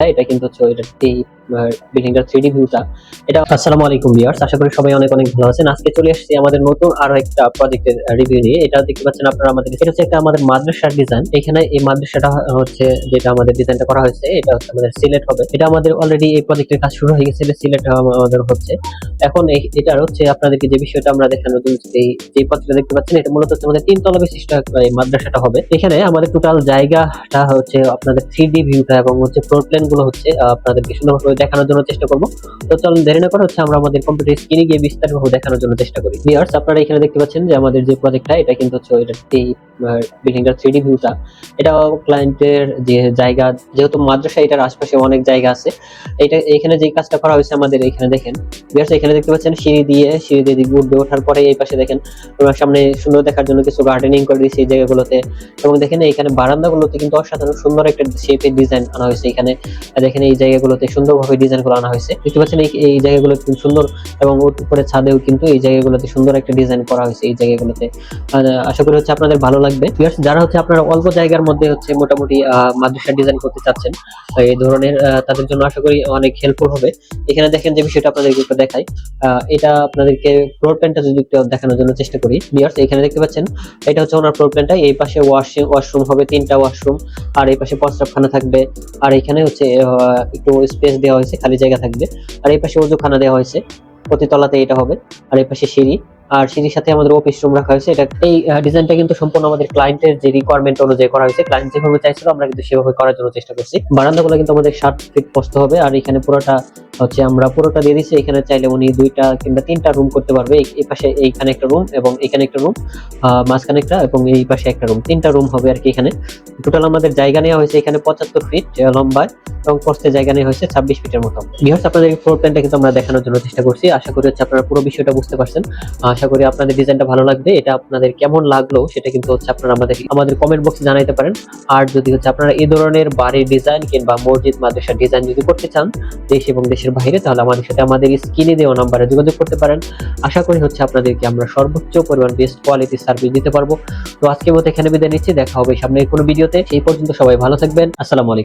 এটা কিন্তু হচ্ছে এটা থ্রিডি ভিউটা। এটা আসসালামু আলাইকুম ভিউয়ার্স আশা করি সবাই অনেক অনেক ভালো আছেন। আজকে চলে এসেছি আমাদের নতুন আরও একটা প্রজেক্টের রিভিউ নিয়ে। এটা দেখতে পাচ্ছেন আপনারা আমাদের এটা হচ্ছে একটা আমাদের মাদ্রাসার ডিজাইন এখানে এই মাদ্রাসাটা হচ্ছে যেটা আমাদের ডিজাইনটা করা হয়েছে এটা হচ্ছে আমাদের সিলেট হবে। এটা আমাদের অলরেডি এই প্রজেক্টের কাজ শুরু হয়ে গেছে সিলেট আমাদের হচ্ছে। এখন এটার হচ্ছে আপনাদেরকে যে বিষয়টা আমরা জন্য এই যে পত্রটা দেখতে পাচ্ছেন এটা মূলত হচ্ছে আমাদের তিনতলা বিশিষ্ট মাদ্রাসাটা হবে। এখানে আমাদের টোটাল জায়গাটা হচ্ছে আপনাদের থ্রি ডি ভিউটা এবং হচ্ছে ফ্লোরগুলো হচ্ছে আহ, আপনাদেরকে সুন্দরভাবে দেখানোর জন্য চেষ্টা করব। তো চলুন দেরি না করে হচ্ছে আমরা আমাদের কম্পিউটার স্ক্রিনে গিয়ে বিস্তারিতভাবে দেখানোর জন্য চেষ্টা করি। ভিউয়ার্স আপনারা এখানে দেখতে পাচ্ছেন যে আমাদের যে প্রজেক্টটা এটা কিন্তু হচ্ছে এটা এই বিল্ডিংটার থ্রি ডি ভিউটা এটা ক্লায়েন্টের যে জায়গা, যেহেতু মাদ্রাসা, এটার আশপাশে অনেক জায়গা আছে। এটা, এখানে যে কাজটা করা হয়েছে আমাদের এখানে দেখেন। ভিউয়ার্স এখানে দেখতে পাচ্ছেন সিঁড়ি দিয়ে সিঁড়ি দিয়ে উঠবে, ওঠার পরে এই পাশে দেখেন সামনে সুন্দর দেখার জন্য কিছু গার্ডেনিং করে দিয়েছে এই জায়গাগুলোতে। এবং দেখেন এখানে বারান্দাগুলোতে কিন্তু অসাধারণ সুন্দর একটা শেপের ডিজাইন আনা হয়েছে এখানে। দেখেন এই জায়গাগুলোতে সুন্দরভাবে ডিজাইন করা আনা হয়েছে। দেখতে পাচ্ছেন, এই জায়গাগুলো কিন্তু সুন্দর এবং উপরে ছাদেও কিন্তু এই জায়গাগুলোতে সুন্দর একটা ডিজাইন করা হয়েছে এই জায়গাগুলোতে। আশা করি হচ্ছে আপনাদের ভালো লাগবে। যারা হচ্ছে আপনারা অল্প জায়গার মধ্যে হচ্ছে মোটামুটি মাদ্রাসা ডিজাইন করতে চাচ্ছেন এই ধরনের তাদের জন্য আশা করি অনেক হেল্পফুল হবে। এখানে দেখেন যে বিষয়টা আপনাদেরকে একটু দেখাই। এটা আপনাদেরকে ফ্লোর প্ল্যানটা যদি একটু দেখানোর জন্য চেষ্টা করি। ভিউয়ার্স এখানে দেখতে পাচ্ছেন, এটা হচ্ছে ওনার ফ্লোর প্ল্যানটা এই পাশে ওয়াশিং ওয়াশরুম হবে, তিনটা ওয়াশরুম আর এই পাশে প্রস্রাবখানা থাকবে। আর এখানে হচ্ছে একটু স্পেস দেওয়া হয়েছে, খালি জায়গা থাকবে। আর এই পাশে ওজুখানা দেওয়া হয়েছে প্রতি তলাতে এটা হবে, আর এই পাশে সিঁড়ি। আর সিঁড়ির সাথে আমাদের অফিস রুম রাখা হয়েছে, এটা এই ডিজাইনটা কিন্তু সম্পূর্ণ আমাদের ক্লায়েন্টের যে রিকোয়ারমেন্ট অনুযায়ী করা হয়েছে। ক্লায়েন্ট যেভাবে চাইছিল, আমরা কিন্তু সেভাবে করার জন্য চেষ্টা করছি। বারান্দাগুলো কিন্তু আমাদের ষাট ফিট পোস্ত হবে, আর এখানে পুরোটা হচ্ছে আমরা পুরোটা দিয়ে দিচ্ছি এখানে চাইলে উনি দুইটা কিংবা তিনটা রুম করতে পারবে। এই- পাশে এইখানে একটা রুম এবং এখানে একটা রুম মাঝখানে একটা এবং এই পাশে একটা রুম তিনটা রুম হবে আর কি এখানে। টোটাল আমাদের জায়গা নেওয়া হয়েছে এখানে পঁচাত্তর ফিট লম্বায় এবং পোস্টের জায়গা নেওয়া হয়েছে ছাব্বিশ ফিটের মতো। বিহার আপনাদের ফ্লোর প্ল্যানটা কিন্তু আমরা দেখানোর জন্য চেষ্টা করছি। আশা করি হচ্ছে আপনারা পুরো বিষয়টা বুঝতে পারছেন। আশা করি আপনাদের ডিজাইনটা ভালো লাগবে। এটা আপনাদের কেমন লাগল সেটা কিন্তু হচ্ছে আপনারা আমাদের আমাদের কমেন্ট বক্সে জানাইতে পারেন। আর যদি হচ্ছে আপনারা এই ধরনের বাড়ির ডিজাইন কিংবা মসজিদ, মাদ্রাসার ডিজাইন যদি করতে চান, দেশ এবং দেশের বাইরে, তাহলে আমাদের সাথে আমাদের স্ক্রিনে দেওয়া নাম্বারে যোগাযোগ করতে পারেন। আশা করি হচ্ছে আপনাদেরকে আমরা সর্বোচ্চ পরিমাণ বেস্ট কোয়ালিটি সার্ভিস দিতে পারব। তো আজকের মতো এখানে বিদায় নিচ্ছি, দেখা হবে সামনের কোনো ভিডিওতে। সেই পর্যন্ত সবাই ভালো থাকবেন। আসসালামু আলাইকুম।